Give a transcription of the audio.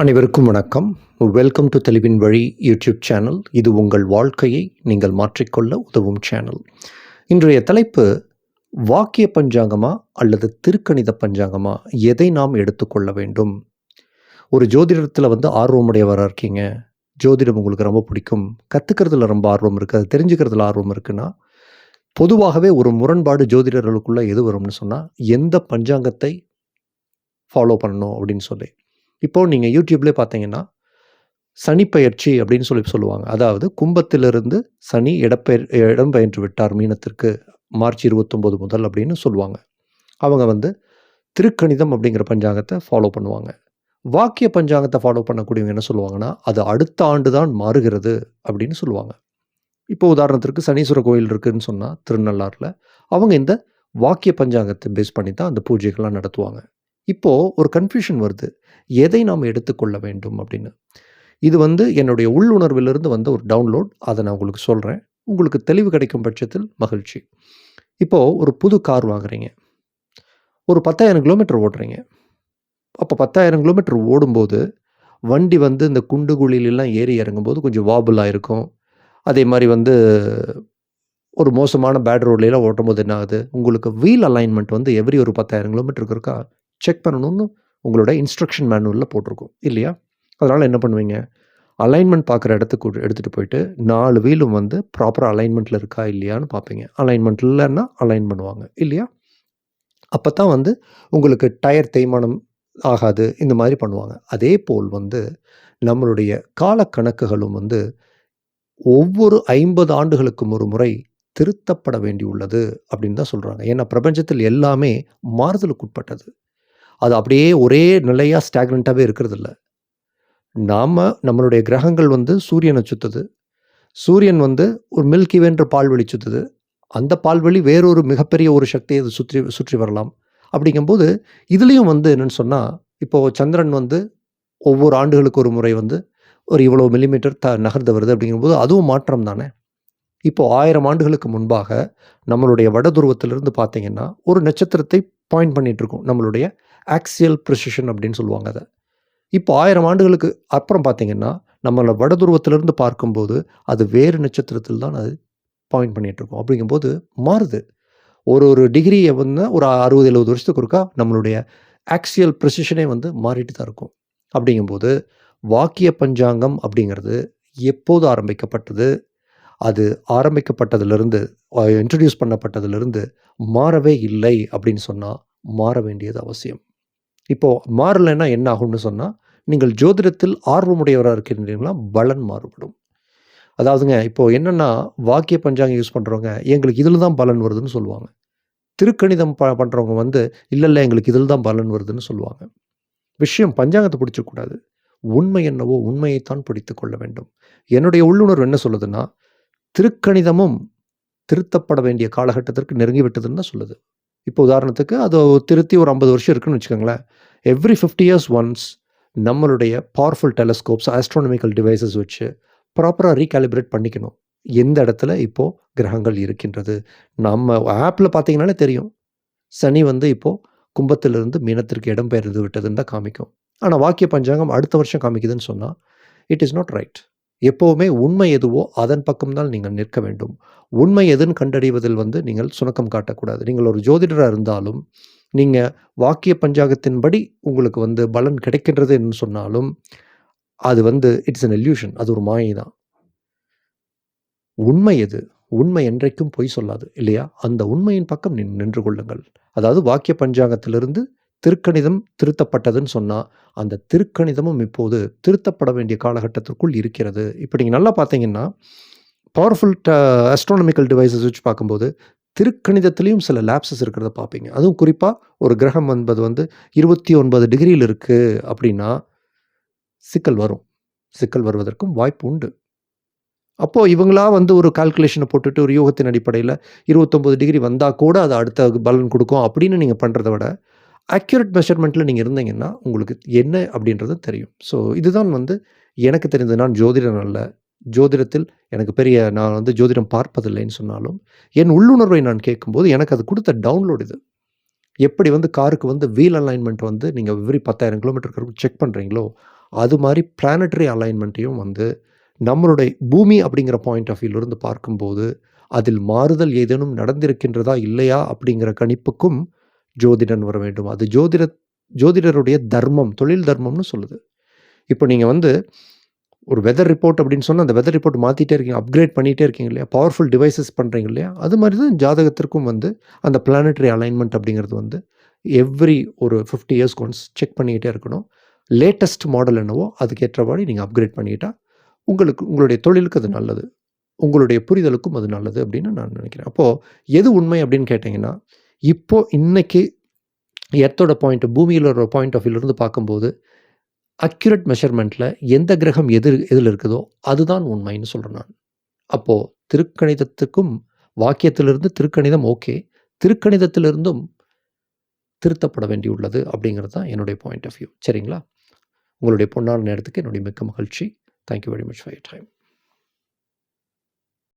அனைவருக்கும் வணக்கம். Welcome to தெளிவின் வழி யூடியூப் சேனல் இது உங்கள் வாழ்க்கையை நீங்கள் மாற்றிக்கொள்ள உதவும் சேனல் இன்றைய தலைப்பு வாக்கிய பஞ்சாங்கமா அல்லது திருக்கணித பஞ்சாங்கமா? எதை நாம் எடுத்துக்கொள்ள வேண்டும்? ஒரு ஜோதிடத்தில் வந்து ஆர்வமுடையவராக இருக்கீங்க. ஜோதிடம் உங்களுக்கு ரொம்ப பிடிக்கும். கற்றுக்கிறதுல ரொம்ப ஆர்வம் இருக்குது அது தெரிஞ்சுக்கிறதுல ஆர்வம் இருக்குன்னா பொதுவாகவே ஒரு முரண்பாடு ஜோதிடர்களுக்குள்ளே எது வரும்னு சொன்னால் எந்த பஞ்சாங்கத்தை ஃபாலோ பண்ணணும் அப்படின்னு சொல்லி. இப்போது நீங்கள் யூடியூப்லேயே பார்த்தீங்கன்னா சனிப்பெயர்ச்சி அப்படின்னு சொல்லி சொல்லுவாங்க. அதாவது கும்பத்திலிருந்து சனி இடப்பெயர் இடம்பெயர்ந்து விட்டார் மீனத்திற்கு மார்ச் இருபத்தொம்போது முதல் அப்படின்னு சொல்லுவாங்க. அவங்க வந்து திருக்கணிதம் அப்படிங்கிற பஞ்சாங்கத்தை ஃபாலோ பண்ணுவாங்க. வாக்கிய பஞ்சாங்கத்தை ஃபாலோ பண்ணக்கூடியவங்க என்ன சொல்லுவாங்கன்னா அது அடுத்த ஆண்டு தான் மாறுகிறது அப்படின்னு சொல்லுவாங்க. இப்போ உதாரணத்திற்கு சனீஸ்வர கோயில் இருக்குதுன்னு சொன்னால் திருநள்ளாறில் அவங்க இந்த வாக்கிய பஞ்சாங்கத்தை பேஸ் பண்ணி தான் அந்த பூஜைகள்லாம் நடத்துவாங்க. இப்போது ஒரு கன்ஃபியூஷன் வருது. எதை நாம் எடுத்துக்கொள்ள வேண்டும் அப்படின்னு. இது வந்து என்னுடைய உள்ளுணர்விலிருந்து வந்த ஒரு டவுன்லோட் அதை நான் உங்களுக்கு சொல்கிறேன் உங்களுக்கு தெளிவு கிடைக்கும் பட்சத்தில் மகிழ்ச்சி. இப்போது ஒரு புது கார் வாங்குறீங்க. ஒரு பத்தாயிரம் கிலோமீட்டர் ஓட்டுறீங்க. அப்போ பத்தாயிரம் கிலோமீட்டர் ஓடும்போது வண்டி வந்து இந்த குண்டு குழியிலெல்லாம் ஏறி இறங்கும்போது கொஞ்சம் வாபுலாக இருக்கும். அதே மாதிரி வந்து ஒரு மோசமான பேட் ரோட்லாம் ஓட்டும்போது என்ன ஆகுது? உங்களுக்கு வீல் அலைன்மெண்ட் வந்து எவ்ரி ஒரு பத்தாயிரம் கிலோமீட்டருக்கு இருக்கா? செக் பண்ணணும்னு உங்களோட இன்ஸ்ட்ரக்ஷன் மேனுவலில் போட்டிருக்கும். இல்லையா? அதனால் என்ன பண்ணுவீங்க? அலைன்மெண்ட் பார்க்குற இடத்துக்கு எடுத்துகிட்டு போயிட்டு நாலு வீலும் வந்து ப்ராப்பர் அலைன்மெண்ட்டில் இருக்கா இல்லையான்னு பார்ப்பீங்க. அலைன்மெண்ட் இல்லைன்னா அலைன் பண்ணுவாங்க. இல்லையா? அப்போ தான் வந்து உங்களுக்கு டயர் தேய்மானம் ஆகாது. இந்த மாதிரி பண்ணுவாங்க. அதே போல் வந்து நம்மளுடைய காலக்கணக்குகளும் வந்து ஒவ்வொரு ஐம்பது ஆண்டுகளுக்கும் ஒரு முறை திருத்தப்பட வேண்டியுள்ளது அப்படின்னு தான் சொல்கிறாங்க ஏன்னா பிரபஞ்சத்தில் எல்லாமே மாறுதலுக்குட்பட்டது. அது அப்படியே ஒரே நிலையாக ஸ்டாக்னண்ட்டாகவே இருக்கிறது இல்லை நாம் நம்மளுடைய கிரகங்கள் வந்து சூரியனை சுற்றுது சூரியன் வந்து ஒரு மில்கிவேன்ற பால்வெளி சுற்றுது அந்த பால்வெளி வேறொரு மிகப்பெரிய ஒரு சக்தியை அது சுற்றி சுற்றி வரலாம். அப்படிங்கும்போது இதுலேயும் வந்து என்னென்னு சொன்னால் இப்போது சந்திரன் வந்து ஒவ்வொரு ஆண்டுகளுக்கு ஒரு முறை வந்து ஒரு இவ்வளோ மில்லிமீட்டர் த நகர்ந்து வருது அப்படிங்கும்போது அதுவும் மாற்றம் தானே. இப்போது ஆயிரம் ஆண்டுகளுக்கு முன்பாக நம்மளுடைய வட துருவத்திலிருந்து பார்த்தீங்கன்னா ஒரு நட்சத்திரத்தை பாயிண்ட் பண்ணிகிட்ருக்கோம் நம்மளுடைய ஆக்சியல் ப்ரிசிஷன் அப்படின்னு சொல்லுவாங்க அதை. இப்போ ஆயிரம் ஆண்டுகளுக்கு அப்புறம் பார்த்தீங்கன்னா நம்மளை வடதுருவத்திலேருந்து பார்க்கும்போது அது வேறு நட்சத்திரத்தில் தான் அது பாயிண்ட் பண்ணிகிட்ருக்கோம் அப்படிங்கும்போது மாறுது. ஒரு ஒரு டிகிரியை வந்து ஒரு அறுபது எழுபது வருஷத்துக்கு ஒருக்கா நம்மளுடைய ஆக்சியல் ப்ரிசிஷனே வந்து மாறிட்டு தான் இருக்கும். அப்படிங்கும்போது வாக்கிய பஞ்சாங்கம் அப்படிங்கிறது எப்போது ஆரம்பிக்கப்பட்டது? அது ஆரம்பிக்கப்பட்டதுலேருந்து இன்ட்ரடியூஸ் பண்ணப்பட்டதுலேருந்து மாறவே இல்லை அப்படின்னு சொன்னால் மாற வேண்டியது அவசியம். இப்போது மாறலைன்னா என்ன ஆகும்னு சொன்னால் நீங்கள் ஜோதிடத்தில் ஆர்வமுடையவராக இருக்கின்றீங்களா பலன் மாறுபடும். அதாவதுங்க இப்போது என்னென்னா வாக்கிய பஞ்சாங்கம் யூஸ் பண்ணுறவங்க எங்களுக்கு இதில் தான் பலன் வருதுன்னு சொல்லுவாங்க. திருக்கணிதம் ப பண்ணுறவங்க வந்து இல்லை இல்லை எங்களுக்கு இதில் தான் பலன் வருதுன்னு சொல்லுவாங்க. விஷயம் பஞ்சாங்கத்தை பிடிச்சக்கூடாது உண்மை என்னவோ உண்மையைத்தான் பிடித்து கொள்ள வேண்டும். என்னுடைய உள்ளுணர்வு என்ன சொல்லுதுன்னா திருக்கணிதமும் திருத்தப்பட வேண்டிய காலகட்டத்திற்கு நெருங்கி விட்டதுன்னு தான் சொல்லுது. இப்போ உதாரணத்துக்கு அது திருத்தி ஒரு ஐம்பது வருஷம் இருக்குன்னு வச்சுக்கோங்களேன். எவ்ரி ஃபிஃப்டி இயர்ஸ் ஒன்ஸ் நம்மளுடைய பவர்ஃபுல் டெலஸ்கோப்ஸ் ஆஸ்ட்ரானமிக்கல் டிவைசஸ் வச்சு ப்ராப்பராக ரீகாலிபிரேட் பண்ணிக்கணும். எந்த இடத்துல இப்போது கிரகங்கள் இருக்கின்றது? நம்ம ஆப்பில் பார்த்தீங்கன்னாலே தெரியும். சனி வந்து இப்போது கும்பத்திலிருந்து மீனத்திற்கு இடம்பெயர்ந்து விட்டதுன்னு தான் காமிக்கும். ஆனால் வாக்கிய பஞ்சாங்கம் அடுத்த வருஷம் காமிக்குதுன்னு சொன்னால் இட் இஸ் நாட் ரைட் எப்போவுமே உண்மை எதுவோ அதன் பக்கம்தான் நீங்கள் நிற்க வேண்டும். உண்மை எதுன்னு கண்டறிவதில் வந்து நீங்கள் சுணக்கம் காட்டக்கூடாது. நீங்கள் ஒரு ஜோதிடராக இருந்தாலும் நீங்கள் வாக்கிய பஞ்சாங்கத்தின்படி உங்களுக்கு வந்து பலன் கிடைக்கின்றது என்று சொன்னாலும் அது வந்து இட்ஸ் அன் எல்யூஷன் அது ஒரு மாயை தான் உண்மை எது? உண்மை என்றைக்கும் பொய் சொல்லாது இல்லையா? அந்த உண்மையின் பக்கம் நின் நின்று கொள்ளுங்கள். அதாவது வாக்கிய பஞ்சாங்கத்திலிருந்து திருக்கணிதம் திருத்தப்பட்டதுன்னு சொன்னால் அந்த திருக்கணிதமும் இப்போது திருத்தப்பட வேண்டிய காலகட்டத்திற்குள் இருக்கிறது. இப்போ நீங்கள் நல்லா பார்த்தீங்கன்னா பவர்ஃபுல் ட அஸ்ட்ரானமிக்கல் டிவைசஸ் வச்சு பார்க்கும்போது திருக்கணிதத்துலேயும் சில லேப்சஸ் இருக்கிறத பார்ப்பீங்க. அதுவும் குறிப்பாக ஒரு கிரகம் என்பது வந்து இருபத்தி ஒன்பது டிகிரியில் இருக்குது அப்படின்னா சிக்கல் வரும். சிக்கல் வருவதற்கும் வாய்ப்பு உண்டு. அப்போது இவங்களா வந்து ஒரு கால்குலேஷனை போட்டுட்டு ஒரு யோகத்தின் அடிப்படையில் இருபத்தொம்பது டிகிரி வந்தால் கூட அது அடுத்த பலன் கொடுக்கும் அப்படின்னு நீங்கள் பண்ணுறத விட அக்யூரேட் மெஷர்மெண்ட்டில் நீங்கள் இருந்தீங்கன்னா உங்களுக்கு என்ன அப்படின்றது தெரியும். ஸோ இதுதான் வந்து எனக்கு தெரிந்தது. நான் ஜோதிடன் அல்ல. ஜோதிடத்தில் எனக்கு பெரிய நான் வந்து ஜோதிடம் பார்ப்பதில்லைன்னு சொன்னாலும் என் உள்ளுணர்வை நான் கேட்கும்போது எனக்கு அது கொடுத்த டவுன்லோட் இது. எப்படி வந்து காருக்கு வந்து வீல் அலைன்மெண்ட் வந்து நீங்கள் எவ்ரி பத்தாயிரம் கிலோமீட்டருக்கு செக் பண்ணுறீங்களோ அது மாதிரி பிளானட்டரி அலைன்மெண்ட்டையும் வந்து நம்மளுடைய பூமி அப்படிங்கிற பாயிண்ட் ஆஃப் வியூலேருந்து பார்க்கும்போது அதில் மாறுதல் ஏதேனும் நடந்திருக்கின்றதா இல்லையா அப்படிங்கிற கணிப்புக்கும் ஜோதிடன் வர வேண்டும். அது ஜோதிட ஜோதிடருடைய தர்மம் தொழில் தர்மம்னு சொல்லுது. இப்போ நீங்கள் வந்து ஒரு வெதர் ரிப்போர்ட் அப்படின்னு சொன்னால் அந்த வெதர் ரிப்போர்ட் மாற்றிட்டே இருக்கீங்க அப்கிரேட் பண்ணிகிட்டே இருக்கீங்க இல்லையா? பவர்ஃபுல் டிவைசஸ் பண்ணுறீங்க இல்லையா? அது மாதிரி தான் ஜாதகத்திற்கும் வந்து அந்த பிளானட்ரி அலைன்மெண்ட் அப்படிங்கிறது வந்து எவ்ரி ஒரு ஃபிஃப்டி இயர்ஸ் ஒன்ஸ் செக் பண்ணிக்கிட்டே இருக்கணும். லேட்டஸ்ட் மாடல் என்னவோ அதுக்கேற்றபடி நீங்கள் அப்கிரேட் பண்ணிக்கிட்டா உங்களுக்கு உங்களுடைய தொழிலுக்கு அது நல்லது. உங்களுடைய புரிதலுக்கும் அது நல்லது அப்படின்னு நான் நினைக்கிறேன். அப்போது எது உண்மை அப்படின்னு கேட்டிங்கன்னா இப்போ இன்னைக்கு எர்த்தோட பாயிண்ட் பூமியில் ஒரு பாயிண்ட் ஆஃப் வியூலேருந்து பார்க்கும்போது அக்யூரேட் மெஷர்மெண்ட்டில் எந்த கிரகம் எது எதில் இருக்குதோ அதுதான் உண்மைன்னு சொல்கிறேன் நான். அப்போது திருக்கணிதத்துக்கும் வாக்கியத்திலிருந்து திருக்கணிதம் ஓகே திருக்கணிதத்திலிருந்தும் திருத்தப்பட வேண்டியுள்ளது அப்படிங்கிறது தான் என்னுடைய பாயிண்ட் ஆஃப் வியூ சரிங்களா? உங்களுடைய பொன்னான நேரத்துக்கு என்னுடைய மிக்க மகிழ்ச்சி. Thank you very much for your time